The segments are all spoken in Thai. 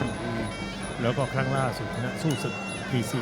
4แล้วก็ครั้งล่าสุดชนะสู้ศึก PC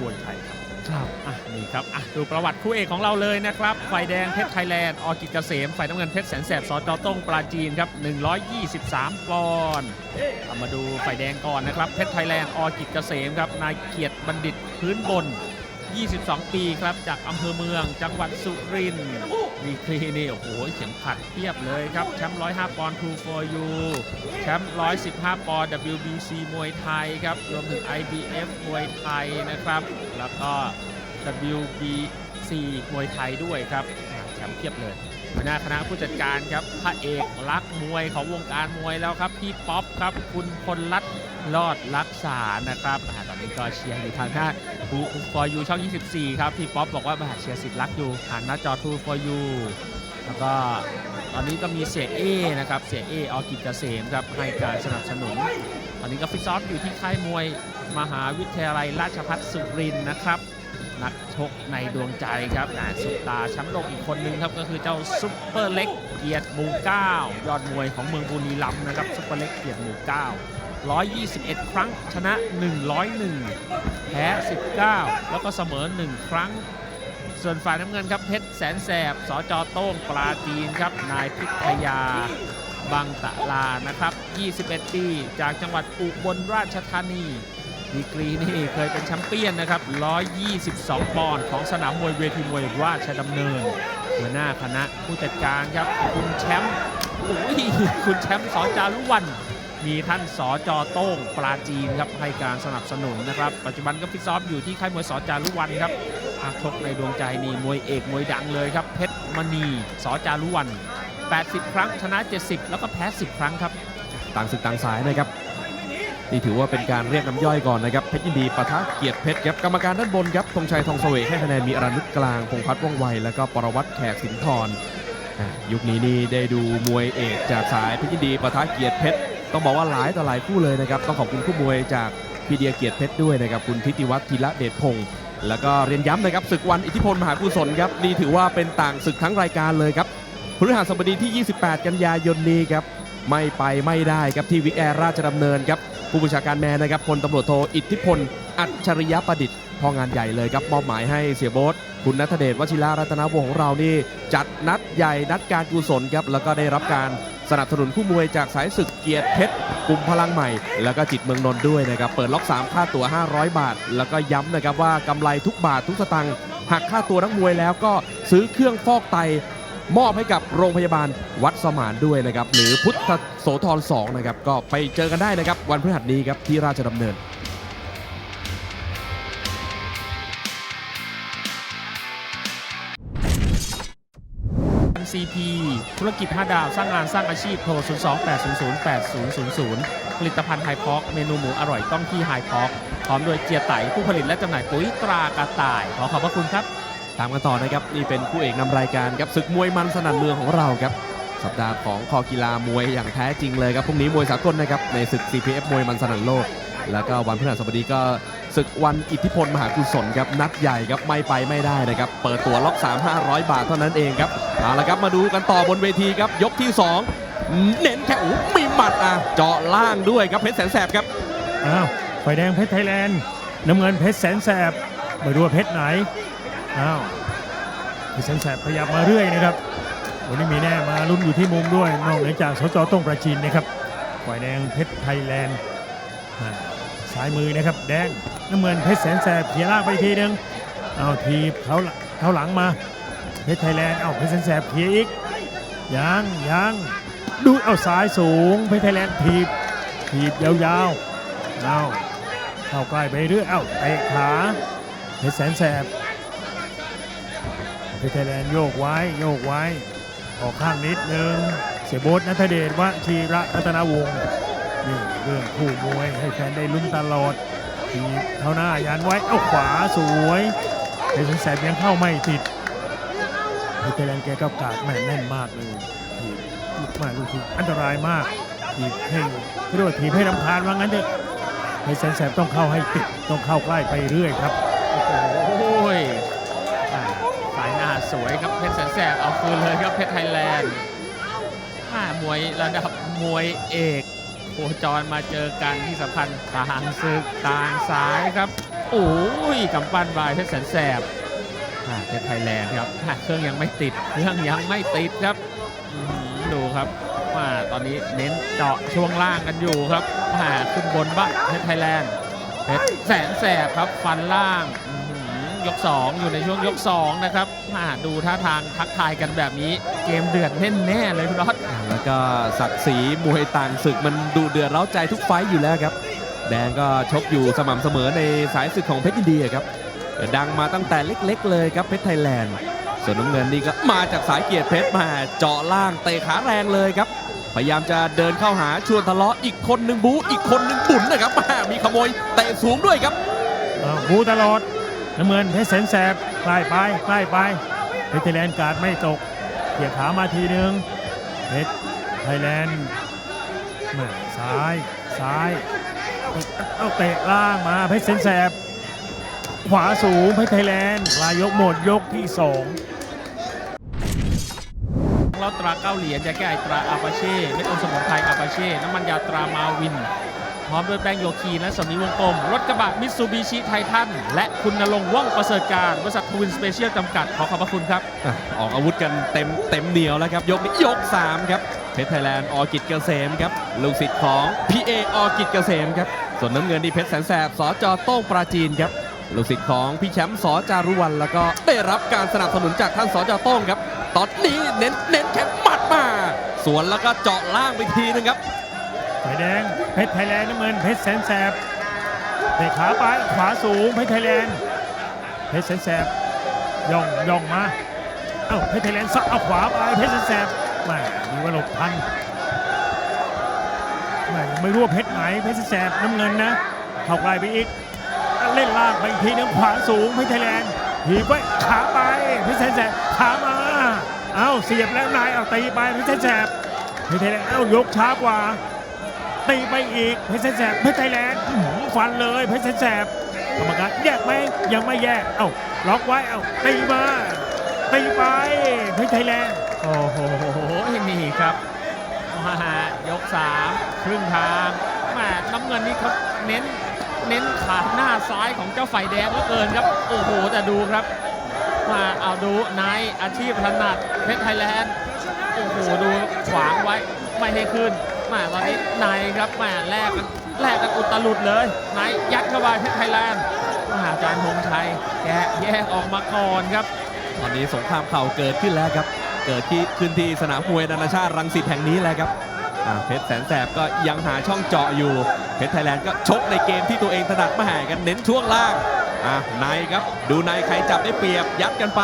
มวยไทยครับ ครับ อะ นี่ครับ อะ ดูประวัติคู่เอกของเราเลยนะครับ ฝ่ายแดงเพชรไทยแลนด์ ออกิจเกษม ฝ่ายน้ำเงินเพชรแสนแสบสจต้งปราจีนครับ 123 ปอนด์เอามาดูฝ่ายแดงก่อนนะครับ เพชรไทยแลนด์ ออกิจเกษมครับ นายเกียรติบัณฑิตพื้นบน 22 ปีครับจากอำเภอเมืองจังหวัดสุรินทร์ดีกรีนี่โอ้โหเข็มขัดเทียบเลยครับแชมป์105 ปอนด์ True for You แชมป์115 ปอนด์ WBC มวยไทยครับรวมถึง IBF มวยไทยนะครับ แล้วก็ WBC มวยไทยด้วยครับแชมป์เทียบเลยหัวหน้าคณะผู้จัดการครับพระเอกรักมวยของวงการมวยแล้วครับพี่ป๊อปครับคุณพลรัต น์รอดรักษานะครับอ่าตอนนี้ก็เชียร์อยู่ทางหน้า True for You ช่อง 24 ครับพี่ป๊อปบอกว่ามาเชียร์สิทธิ์รักอยู่ผ่านหน้าจอ True for You แล้วก็ตอนนี้ก็มีเสียเอนะครับเสียเออกิจเกษมครับให้การสนับสนุน ตอนนี้ก็ฟิตซ้อมอยู่ที่ค่ายมวยมหาวิทยาลัยราชภัฏสุรินทร์นะครับนักชกในดวงใจครับอ่าสุดตาแชมป์โลกอีกคนนึงครับก็คือเจ้าซุปเปอร์เล็กเกียรติหมู่เก้ายอดมวยของเมืองบุรีรัมย์นะครับซุปเปอร์เล็กเกียรติหมู่เก้า 121 ครั้ง ชนะ 101 แพ้ 19 แล้วก็เสมอ 1 ครั้ง ส่วนฝ่ายน้ำเงินครับ เพชรแสนแสบ สจโต้งปลาจีนครับ นายพิทยาบางตะลานะครับ 21 ปี จากจังหวัดอุบลราชธานี ดีกรีนี่เคยเป็นแชมเปี้ยนนะครับ 122 ปอนด์ของสนามมวยเวทีมวยราชดำเนินหัวหน้าคณะผู้จัดการครับ คุณแชมป์โอ้ยคุณแชมป์สอจารุวัน มีท่านสอจอโต้งปลาจีนครับให้การสนับสนุนนะครับ ปัจจุบันก็ฟิตซ้อมอยู่ที่ค่ายมวยสอจารุวันครับอาชกในดวงใจนี่มวยเอกมวยดังเลยครับเพชรมณีสอจารุวัน 80 ครั้งชนะ 70 แล้วก็แพ้ 10 ครั้งครับต่างศึกต่างสายนะครับนี่ถือว่าเป็นการเรียกน้ำย่อยก่อนนะครับเพชรยินดีปะทะเกียรติเพชรครับกรรมการด้านบนครับธงชัยทองเสวกให้คะแนนมีอรันนุชกลางพงพัฒน์ว่องไว แล้วก็ปรวัตแขกสินทรยุคนี้นี่ได้ดูมวยเอกจากสายเพชรยินดีปะทะเกียรติเพชร ต้องบอกว่าหลายต่อหลายคู่เลยนะครับ ต้องขอบคุณคู่มวยจากพีเดียเกียรติเพชรด้วยนะครับ คุณทิติวัฒน์ธีระเดชพงศ์แล้วก็เรียนย้ำนะครับศึกวันอิทธิพลมหากุศลครับนี่ถือว่าเป็นต่างศึกทั้งรายการเลยครับพฤหัสบดีที่ 28 กันยายนนี้ครับไม่ไปไม่ได้ครับที่วิแอร์ราชดำเนินครับผู้บัญชาการแมนนะครับพลตำรวจโทอิทธิพล อัจฉริยประดิษฐ์พองานใหญ่เลยครับมอบหมายให้เสียโบ๊ทคุณนัทเดชวชิรารัตนวงศ์ของเรานี่ จัดนัดใหญ่นัดการกุศลครับแล้วก็ได้รับการ สนับสนุนคู่มวยจากสายศึกเกียรติเพชรกลุ่มพลังใหม่ แล้วก็จิตเมืองนนท์ด้วยนะครับ เปิดล็อก 3 ค่าตั๋ว 500 บาท แล้วก็ย้ำนะครับว่ากำไรทุกบาททุกสตังค์หักค่าตัวนักมวยแล้วก็ซื้อเครื่องฟอกไตมอบให้กับโรงพยาบาลวัดสมานด้วยนะครับ หรือพุทธโสธร2นะครับก็ไปเจอกันได้นะครับ วันพฤหัสนี้ครับที่ราชดำเนิน CP ธุรกิจ 5 ดาว สร้างงานสร้างอาชีพโทร 028008000 ผลิตภัณฑ์ไฮพอกเมนูหมูอร่อยต้องที่ไฮพอกพร้อมโดยเจียไตผู้ผลิตและจำหน่ายปุ๋ยตรากระต่าย ขอขอบพระคุณครับ ตามกันต่อนะครับ นี่เป็นคู่เอกนำรายการครับศึกมวยมันสนั่นเมืองของเราครับ สัปดาห์ของคอกีฬามวยอย่างแท้จริงเลยครับพรุ่งนี้มวยสากลนะครับในศึก CPF มวยมันสนั่นโลก แล้วก็วันพฤหัสบดีก็ ศึกวันอิทธิพลมหากุศลครับนัดใหญ่ครับไม่ไปไม่ได้นะครับ เปิดตั๋วล็อก 3 500 บาทเท่านั้นเองครับเอาละครับมาดูกันต่อบนเวทีครับยกที่ 2 เน้นแค่โอ้มีหมัดอะเจาะล่างด้วยครับเพชรแสนแสบครับอ้าวไฟแดงเพชรไทยแลนด์น้ำเงินเพชรแสนแสบม่รู้ว่าเพชรไหนอ้าวเพชรแสนแสบขยับมมาเรื่อยนะครับวันนี้มีแน่มาลุ้นอยู่ที่มุมด้วยนอกเหนือจากสจต้งประจินนะครับไฟแดงเพชรไทยแลนด์ ซ้ายมือนะครับ แดงน้ำเงินเพชรแสนแสบเขียล่างไปทีนึงเอาทีเขาเขาหลังมาเพชรไทยแลนด์เอาเพชรแสนแสบเขียอีกยังยังดูเอาซ้ายสูงเพชรไทยแลนด์ทีบถีบยาวๆเอาเข้าใกล้ไปเรื่อยเอ้าเตะขาเพชรแสนแสบเพชรไทยแลนด์โยกไว้โยกไว้ ออกข้างนิดนึงเสียโบทนัทเดชวชีระรัตนวงศ์นี่ เรื่องคู่มวยให้แฟนได้ลุ้นตลอดทีเท้าหน้ายันไว้ เอ้าขวาสวยเพชรแสนแสบยังเข้าไม่ติดพชรไทยแลนด์แกก็กาดแม่นแน่นมากเลยทีลูกมาลูกทีอันตรายมากถีให้เรียกว่าถีให้รำคาญว่างั้นเถอะให้แสนแสบต้องเข้าให้ติดต้องเข้าใกล้ไปเรื่อยครับโอ้ยสายหน้าสวยครับเพชรแสนแสบเอาคืนเลยครับเพชรไทยแลนด์อ่ามวยระดับมวยเอก โคจรมาเจอกันที่สำคัญต่างศึกต่างสายครับโอ้ยกำปั้นบายเพชรแสนแสบเพชรไทยแลนด์ครับเครื่องยังไม่ติดเครื่องยังไม่ติดครับดูครับว่าตอนนี้เน้นเจาะช่วงล่างกันอยู่ครับอ่าขึ้นบนบ้างเพชรไทยแลนด์เพชรแสนแสบครับฟันล่าง ยก 2 อยู่ในช่วงยก 2 นะครับอ่าดูท่าทางทักทายกันแบบนี้ เกมเดือดแน่ๆเลยคุณน็อตแล้วก็ศักดิ์ศรีมวยต่างศึกมันดูเดือดเร้าใจทุกไฟต์อยู่แล้วครับ แดงก็ชกอยู่สม่ำเสมอในสายศึกของเพชรยินดีครับดังมาตั้งแต่เล็กๆ เลยครับเพชรไทยแลนด์ ส่วนน้ำเงินนี่ก็มาจากสายเกียรติเพชรมาเจาะล่างเตะขาแรงเลยครับพยายามจะเดินเข้าหาชวนทะเลาะอีกคนหนึ่งบูอีกคนหนึ่งบุนนะครับมามีขโมยเตะสูงด้วยครับอ้าวบูตลอด น้ำเงินเพชรแสนแสบใกล้ไปใกล้ไปเพชรไทยแลนด์การดไม่ตกเกี่ยขามาทีหนึ่งเพชรไทยแลนด์แม่ซ้ายซ้ายเอาเตะล่างมาเพชรแสนแสบ ขวาสูงเพชรไทยแลนด์ลายยกหมดยกที่สองเราตราเก้าเหรียญยาแก้ไอตราอาปาเช่เม็ดอมสมุนไพรอาปาเช่น้ำมันยาตรามาวิน ร้อมด้วยแป้งโยคีและสำลีวงกลม รถกระบะมิตซูบิชิไททัน และคุณนรงค์ว่องประเสริฐการบริษัททวินสเปเชียลจำกัด ขอขอบพระคุณครับอะออกอาวุธกันเต็มเต็มเหนียวแล้วครับ ยกนี้ยก 3 ครับเพชรไทยแลนด์ออกิจเกษมครับลูกศิษย์ของพีเออกิจเกษมครับส่วนน้ำเงินนี่เพชรแสนแสบสจโต้งปราจีนครับลูกศิษย์ของพี่แชมป์สจารุวันแล้วก็ได้รับการสนับสนุนจากท่านสจโต้งครับตอนนี้เน้นเน้นแข้งหมัดมา สวนแล้วก็เจาะล่างไปทีนึงครับ ไฟแดงเพชรไทยแลนด์น้ำเงินเพชรแสนแสบเตะขาไปขวาสูงเพชรไทยแลนด์เพชรแสนแสบย่องย่องมาเอ้าเพชรไทยแลนด์ซัดเอาขวาไปเพชรแสนแสบม่มีว่าหลบทันแหม่ไม่รู้ว่าเพชรไหนเพชรแสนแสบน้ำเงินนะเข้าใกลไปอีกเล่นล่างไปอีกทีนึงขวาสูงเพชรไทยแลนด์หีบไว้ขาไปเพชรแสนแสบขามาเอ้าเสียบแล้วนายเอาตีไปเพชรแสนแสบเพชรไทยแลนด์เอ้ายกช้ากว่า ตีไปอีกเพชรแสบเพชรไทยแลนด์ฟันเลยเพชรแสบกรรมการแยกไหมยังไม่แยก เอ้าล็อกไว้เอ้าตีมาตีไปเพชรไทยแลนด์โอ้โหนี่ครับมายก3ครึ่งทางแม่น้ำเงินนี่เขาเน้นเน้นขาหน้าซ้ายของเจ้าไฟแดงเหลือเกินครับ โอ้โห แต่ดูครับ มาเอาดูนายอาชีพถนัดเพชรไทยแลนด์ โอ้โห ดูขวางไว้ไม่ให้ขึ้น มาตอนนี้นายครับแมาแลกกันแลกกันอุตลุดเลยนายยัดเข้าไปเพชรไทยแลนด์มหาจารย์พงชัยแกแยกออกมาก่อนครับ ตอนนี้สงครามเข่าเกิดขึ้นแล้วครับ เกิดที่ขึ้นที่สนามมวยนานาชาติรังสิตแห่งนี้แหละครับเพชรแสนแสบก็ยังหาช่องเจาะอยู่ เพชรไทยแลนด์ก็ชกในเกมที่ตัวเองถนัดมาแห่กันเน้นช่วงล่างอะในครับ ดูในใครจับได้เปรียบยัดกันไป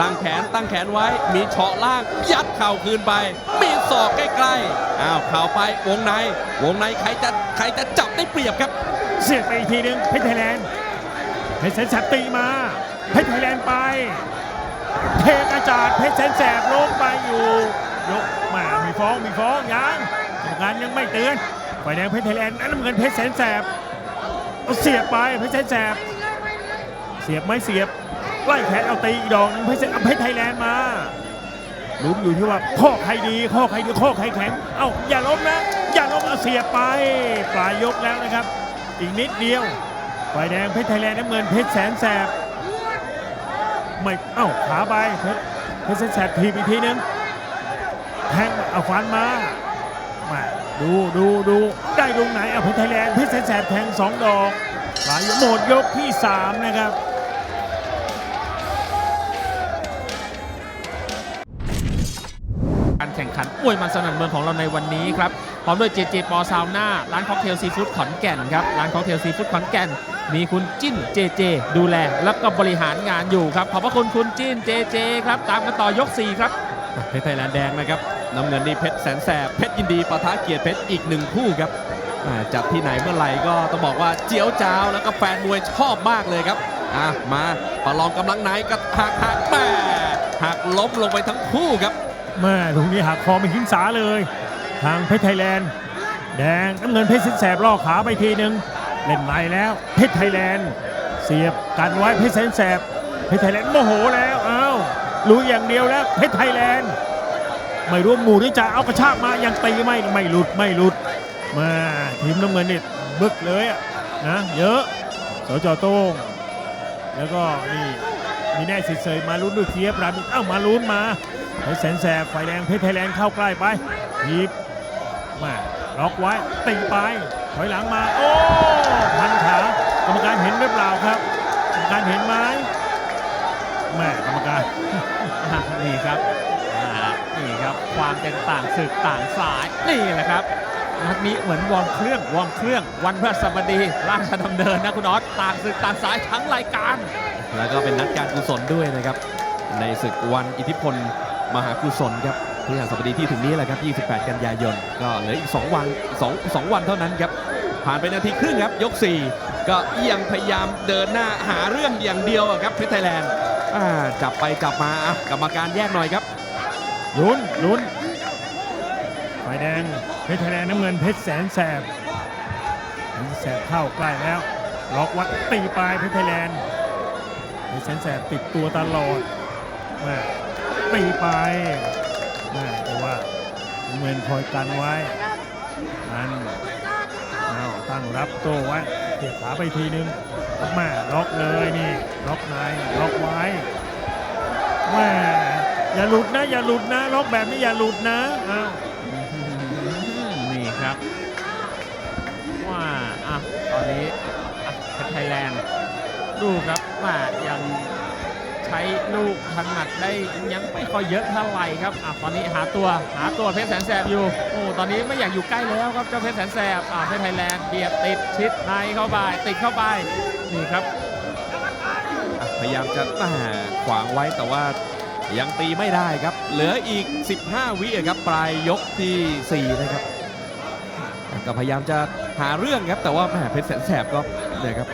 ตั้งแขนตั้งแขนไว้ มีเฉาะล่าง ยัดเข่าคืนไป มีศอกใกล้ๆ อ้าวเข่าไปวงใน วงในใครจะใครจะจับได้เปรียบครับ เสียบไปอีกทีนึงเพชรไทยแลนด์เพชรแสนแสบตีมาเพชรไทยแลนด์ไปเทกระจาดเพชรแสนแสบลงไปอยู่ยกมามีฟ้องมีฟ้องยังกรรมการยังไม่เตือนไฟแดงเพชรไทยแลนด์น้ำเงินเพชรแสนแสบเอาเสียบไปเพชรแสนแสบเสียบไม่เสียบ ไล่แขนเอาตีอีกดอกหนึงเพชรเอาเพชรไทยแลนด์มาลุ้นอยู่ที่ว่าข้อใครดีข้อใครดีข้อใครแข็งเอ้าอย่าล้มนะ อย่าล้มเอาเสียไป ปลายยกแล้วนะครับ อีกนิดเดียวฝ่ายแดงเพชรไทยแลนด์น้ำเงินเพชรแสนแสบไม่เอ้าขาไปเพชรเพชรแสนแสบทีอีกทีนึงแทงเอาฟันมามาดูดูดูได้ตรงไหนเอาเพชรไทยแลนด์เพชรแสนแสบแทงสองดอกหลายยกหมดยกที่3นะครับ แข่งขันมวยมันสนันเมืองของเราในวันนี้ครับพร้อมด้วยเจเจปอซาวน่าร้านค็อกเทลซีฟู้ดขอนแก่นครับร้านค็อกเทลซีฟู้ดขอนแก่น มีคุณจิ้นเจเจ ดูแลแล้วก็บริหารงานอยู่ครับขอบพระคุณคุณจิ้นเจเจครับตามกันต่อยก 4 ครับเพชรไทยแลนด์แดงนะครับน้ำเงินนี่เพชรแสนแสบเพชรยินดีปะทะเกียรติเพชรอีกหนึ่งคู่ครับจัดที่ไหนเมื่อไหร่ก็ต้องบอกว่าเจียวจ้าวแล้วก็แฟนมวยชอบมากเลยครับอะมาประลองกำลังไหนก็หักหักแม่หักล้มลงไปทั้งคู่ครับ แม่ตรงนี้หักคอไม่หินสาเลย ทางเพชรไทยแลนด์ แดงน้ำเงินเพชรสินแสบล่อขาไปทีหนึ่งเล่นในแล้วเพชรไทยแลนด์เสียบกันไว้เพชรสินแสบเพชรไทยแลนด์โมโหแล้วอ้าวรู้อย่างเดียวแล้วเพชรไทยแลนด์ไม่รู้หมู่ที่จะเอากระชากมายังตีไม่ไม่หลุดไม่หลุดมาทีมน้ำเงินนี่บึกเลยอะนะเยอะสจโต้งแล้วก็นี่ มีแน่สิเสยมาลุ้นด้วยเทียบรามิเอ้ามาลุ้นมาเพชรแสนแสบไฟแดงเพชรไทยแลนด์เข้าใกล้ไปทีบมาล็อกไว้ตีไปถอยหลังมา โอ้พันขากรรมการเห็นหรือเปล่าครับกรรมการเห็นไหมแม่กรรมการนี่ครับนี่ครับ ความเป็นต่างศึกต่างสายนี่แหละครับ นัดนี้เหมือนวอร์มเครื่องวอร์มเครื่อง วันพฤหัสบดีราชดำเนินนะคุณออสต่างศึกต่างสายทั้งรายการ แล้วก็เป็นนัดการกุศลด้วยนะครับ ในศึกวันอิทธิพลมหากุศลครับพฤหัสบดีที่ถึงนี้แหละครับ 28 กันยายน ก็เหลืออีก 2 วัน2 2วันเท่านั้นครับ ผ่านไปนาทีครึ่งครับ ยก 4 ก็ยังพยายามเดินหน้าหาเรื่องอย่างเดียวอะครับเพชรไทยแลนด์อ่าจับไปจับมาอะกรรมการแยกหน่อยครับลุ้นลุ้น ไฟแดงเพชรไทยแลนด์น้ำเงินเพชรแสนแสบเพชแสบเข้าใกล้แล้วล็อกวัดตีปลายเพชรไทยแลนด์เพชรแสนแสบติดตัวตลอดแม่ตีไปแม่แต่ว่าน้ำเงินคอยกันไว้นั่นเอาตั้งรับโต้ไว้เสียบขาไปทีนึงแม่ล็อกเลยนี่ล็อกในล็อกไว้แม่อย่าหลุดนะ อย่าหลุดนะ ล็อกแบบนี้อย่าหลุดนะอ้าว ครับ ว่าอะตอนนี้เพชรไทยแลนด์ดูครับว่ายังใช้ลูกถนัดได้ยังไม่ค่อยเยอะเท่าไหร่ครับอะตอนนี้หาตัวหาตัวเพชรแสนแสบอยู่โอ้ตอนนี้ไม่อยากอยู่ใกล้แล้วครับเจ้าเพชรแสนแสบอะเพชรไทยแลนด์เบียดติดชิดในเข้าไปติดเข้าไปนี่ครับพยายามจะอ่าขวางไว้แต่ว่ายังตีไม่ได้ครับ เหลืออีก 15 วิครับปลายยกที่ 4 นะครับ ก็พยายามจะหาเรื่องครับ แต่ว่าแหมเพชรแสนแสบก็เนี่ยครับ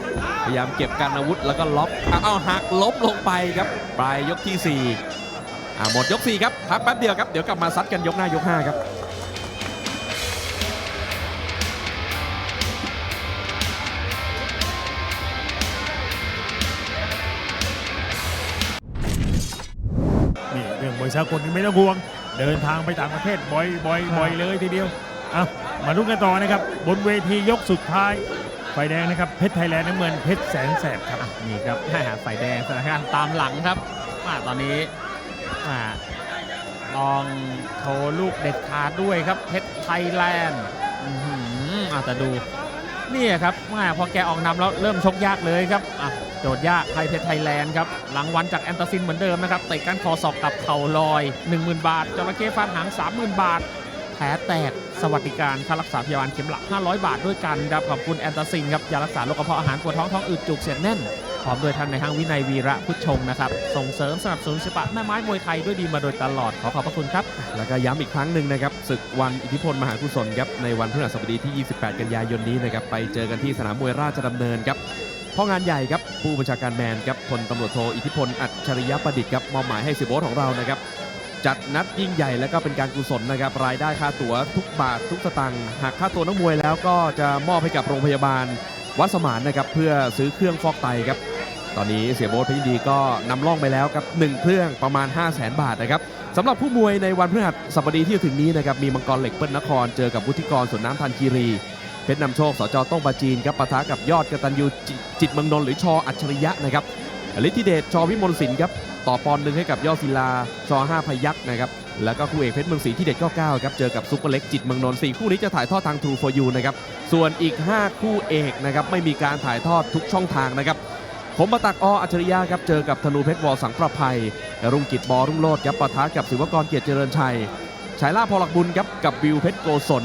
พยายามเก็บกันอาวุธแล้วก็ล็อกอะเอาหักล้มลงไปครับปลายยกที่ 4อะหมดยก 4 ครับพักแป๊บเดียวครับ เดี๋ยวกลับมาซัดกันยกหน้ายก 5 ครับนี่เรื่องมวยสากลนี่ไม่ต้องห่วง เดินทางไปต่างประเทศบ่อยบ่อยบอยเลยทีเดียว เอามาลุ้นกันต่อนะครับ บนเวทียกสุดท้ายไฟแดงนะครับเพชรไทยแลนด์น้ำเงินเพชรแสนแสบครับ นี่ครับแม่แดงสถานการณ์ตามหลังครับอ่าตอนนี้อ่าลองโชว์ลูกเด็ดขาดด้วยครับเพชรไทยแลนด์อ่าแต่ดูนี่ครับม่พอแกออกนำแล้วเริ่มชกยากเลยครับโจทย์ยากไทยเพชรไทยแลนด์ครับหลังวันจากแอนตาซินเหมือนเดิมนะครับเตะก้านคอศอกกับเข่าลอย 10,000 บาทจระเข้ฟาดหาง 30,000 บาท ผลแตกสวัสดิการค่ารักษาพยาบาลเข็มหลัก 500 บาทด้วยกันครับขอบคุณแอนตาซินครับยารักษาโรคกระเพาะอาหารปวดท้องท้องอืดจุกเสียดแน่นพร้อมโดยท่านในห้างวินัยวีระพุทธชงนะครับส่งเสริมสนับสนุนศิลปะแม่ไม้มวยไทยด้วยดีมาโดยตลอดขอขอบพระคุณครับ แล้วก็ย้ำอีกครั้งหนึ่งนะครับศึกวันอิทธิพลมหากุศลครับในวันพฤหัสบดีที่ 28 กันยายนนี้นะครับไปเจอกันที่สนามมวยราชดำเนินครับพ่องานใหญ่ครับผู้บัญชาการแมนครับพลตำรวจโทอิทธิพลอัจฉริยประดิษฐ์ครับมอบหมายให้สิบโบสของเรานะครับ จัดนัดยิ่งใหญ่และก็เป็นการกุศลนะครับ รายได้ค่าตั๋วทุกบาททุกสตางค์หากค่าตัวนักมวยแล้วก็จะมอบให้กับโรงพยาบาลวัดสมานนะครับเพื่อซื้อเครื่องฟอกไตครับ ตอนนี้เสียโบ๊ทเพชรยินดีก็นำล่องไปแล้วครับ1เครื่องประมาณ 5 0 0 0 0 0บาทนะครับสำหรับผู้มวยในวันพฤหัสบดีที่ถึงนี้นะครับมีมังกรเหล็กเปิ้ลนครเจอกับวุฒิกรสวนน้ำทันคีรีเพชรนำโชคสจต้งปาจีนครับปะทะกับยอดกตัญญูจิจิตเมืองนนท์หรือชออัจฉริยะนะครับฤทธิเดชชอวิมลสินครับ ต่อปอนด์หนึ่งให้กับยอดศิลาชอห้าพยักษ์นะครับแล้วก็คู่เอกเพชรเมืองศรีที่เด็ด99ครับเจอกับซุปเปอร์เล็กจิตเมืองนนท์สี่คู่นี้จะถ่ายทอดทาง True for You นะครับส่วนอีก 5 คู่เอกนะครับไม่มีการถ่ายทอดทุกช่องทางนะครับผมมาตักออัจฉริยะครับเจอกับธนูเพชรวอสังประภัย รุ่งกิจบอรุ่งโลดครับปะทะกับศิวกรเกียรติเจริญชัยฉายล่าพอหลักบุญครับกับวิวเพชรโกศล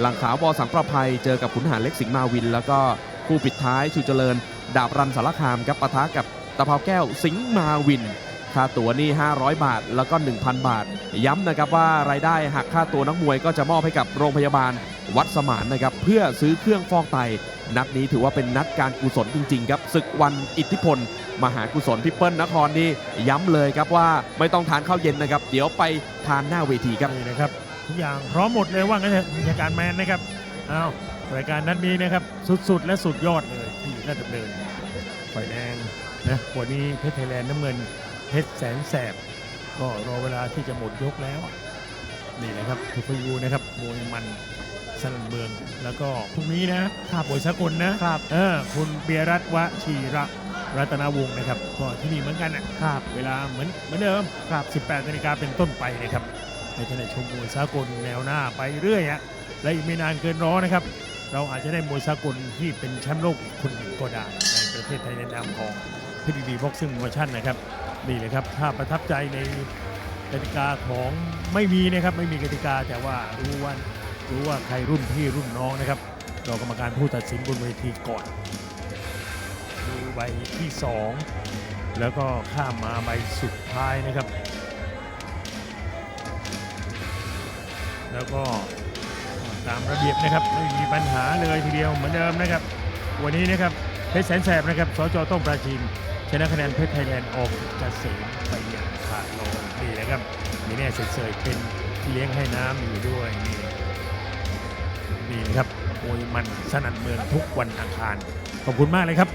หลังขาววอสังประภัย เจอกับขุนหารเล็กสิงห์มาวิน แล้วก็คู่ปิดท้ายชูเจริญ ดาบรันสารคามครับปะทะกับตะเภาแก้วสิงห์มาวิน ค่าตั๋วนี่ 500 บาท แล้วก็ 1,000 บาท ย้ำนะครับว่ารายได้หักค่าตัวนักมวยก็จะมอบให้กับโรงพยาบาลวัดสมานนะครับเพื่อซื้อเครื่องฟอกไต นัดนี้ถือว่าเป็นนัดการกุศลจริงๆครับศึกวันอิทธิพล มหากุศลพี่เปิ้ลนครนี่ย้ำเลยครับว่าไม่ต้องทานข้าวเย็นนะครับ เดี๋ยวไปทานหน้าเวทีครับนี่นะครับทุกอย่างพร้อมหมดเลยว่างั้นเถอะราชการแมนนะครับเอารายการนัดนี้นะครับสุดๆ และสุดยอดเลยที่ราชดำเนินไฟแดงนะวันนี้เพชรไทยแลนด์น้ำเงิน เพชรแสนแสบ ก็รอเวลาที่จะหมดยกแล้วอะนี่นะครับทุกยูนะครับมวยมันสนันเมือง แล้วก็พรุ่งนี้นะครับมวยสากลนะครับ เออคุณเบียรัตน์วชีระรัตนวงศ์นะครับ ก็ที่นี่เหมือนกันนะครับ เวลาเหมือนเหมือนเดิมครับ 18นาฬิกาเป็นต้นไปนะครับให้ท่านได้ชมมวยสากลแนวหน้าไปเรื่อยฮะและอีกไม่นานเกินรอนะครับ เราอาจจะได้มวยสากลที่เป็นแชมป์โลกอีกคนหนึ่งก็ได้ในประเทศไทยในนามของพีดีบีบ็อกซิ่งโปรโมชั่นนะครับ นี่เลยครับถ้าประทับใจในกติกาของไม่มีนะครับไม่มีกติกาแต่ว่ารู้ว่ารู้ว่าใครรุ่นพี่รุ่นน้องนะครับรอกรรมการผู้ตัดสินบนเวทีก่อนดูใบที่ 2 แล้วก็ข้ามมาใบสุดท้ายนะครับ แล้วก็ตามระเบียบนะครับไม่มีปัญหาเลยทีเดียวเหมือนเดิมนะครับ วันนี้นะครับเพชรแสนแสบนะครับสจต้องปราจีน ชนะคะแนนเพชรไทยแลนด์ออกเกษมไปอย่างขาดลอยนี่นะครับมีแน่เสยๆเป็นเลี้ยงให้น้ำอยู่ด้วยนี่นี่นะครับมวยมันสนั่นเมืองทุกวันอังคารขอบคุณมากเลยครับ